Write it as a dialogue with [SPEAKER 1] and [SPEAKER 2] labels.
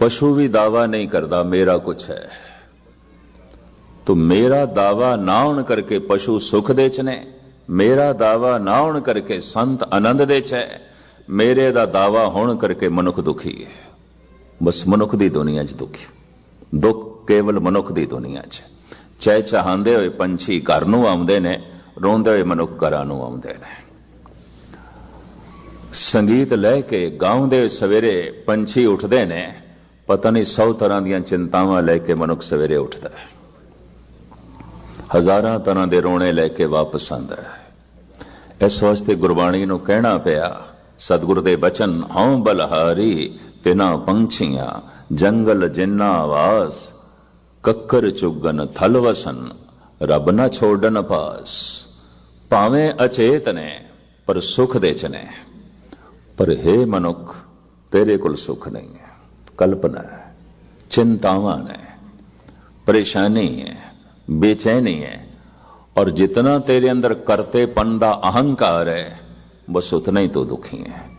[SPEAKER 1] ਪਸ਼ੂ ਵੀ ਦਾਵਾ ਨਹੀਂ ਕਰਦਾ ਮੇਰਾ ਕੁਛ ਹੈ ਤੋ ਮੇਰਾ ਦਾਵਾ ਨਾ ਹੋਣ ਕਰਕੇ ਪਸ਼ੂ ਸੁਖ ਦੇ ਚ ਨੇ ਮੇਰਾ ਦਾਵਾ ਨਾ ਹੋਣ ਕਰਕੇ ਸੰਤ ਆਨੰਦ ਦੇ ਚ ਹੈ ਮੇਰੇ ਦਾ ਦਾਵਾ ਹੋਣ ਕਰਕੇ ਮਨੁੱਖ ਦੁਖੀ ਹੈ ਬਸ ਮਨੁੱਖ ਦੀ ਦੁਨੀਆ 'ਚ ਦੁਖੀ ਦੁੱਖ ਕੇਵਲ ਮਨੁੱਖ ਦੀ ਦੁਨੀਆ 'ਚ ਚਹਿ ਚਾਹੁੰਦੇ ਹੋਏ ਪੰਛੀ ਘਰ ਨੂੰ ਆਉਂਦੇ ਨੇ ਰੋਂਦੇ ਹੋਏ ਮਨੁੱਖ ਘਰਾਂ ਨੂੰ ਆਉਂਦੇ ਨੇ ਸੰਗੀਤ ਲੈ ਕੇ ਗਾਉਂਦੇ ਸਵੇਰੇ ਪੰਛੀ ਉੱਠਦੇ ਨੇ ਪਤਾ ਨਹੀਂ ਸੌ ਤਰ੍ਹਾਂ ਦੀਆਂ ਚਿੰਤਾਵਾਂ ਲੈ ਕੇ ਮਨੁੱਖ ਸਵੇਰੇ ਉੱਠਦਾ ਹੈ। ਹਜ਼ਾਰਾਂ ਤਰ੍ਹਾਂ ਦੇ ਰੋਣੇ ਲੈ ਕੇ ਵਾਪਸ ਆਉਂਦਾ ਹੈ। ਇਸ ਵਾਸਤੇ ਗੁਰਬਾਣੀ ਨੂੰ ਕਹਿਣਾ ਪਿਆ, ਸਤਿਗੁਰ ਦੇ ਬਚਨ, ਹਉ ਬਲਹਾਰੀ ਤਿਨਾ ਪੰਛੀਆਂ, ਜੰਗਲ ਜਿੰਨਾ ਆਵਾਸ ਕੱਕਰ ਚੁਗਨ ਥਲ ਵਸਨ, ਰੱਬ ਨਾ ਛੋੜਨ ਪਾਸ। ਭਾਵੇਂ ਅਚੇਤ ਨੇ, ਪਰ ਸੁਖ ਦੇ ਚ ਨੇ। ਪਰ ਹੈ ਮਨੁੱਖ, ਤੇਰੇ ਕੋਲ ਸੁਖ ਨਹੀਂ ਹੈ। कल्पना है, चिंतावान है, परेशानी है, बेचैनी है, और जितना तेरे अंदर करते पनदा अहंकार है, बस उतना ही तो दुखी है।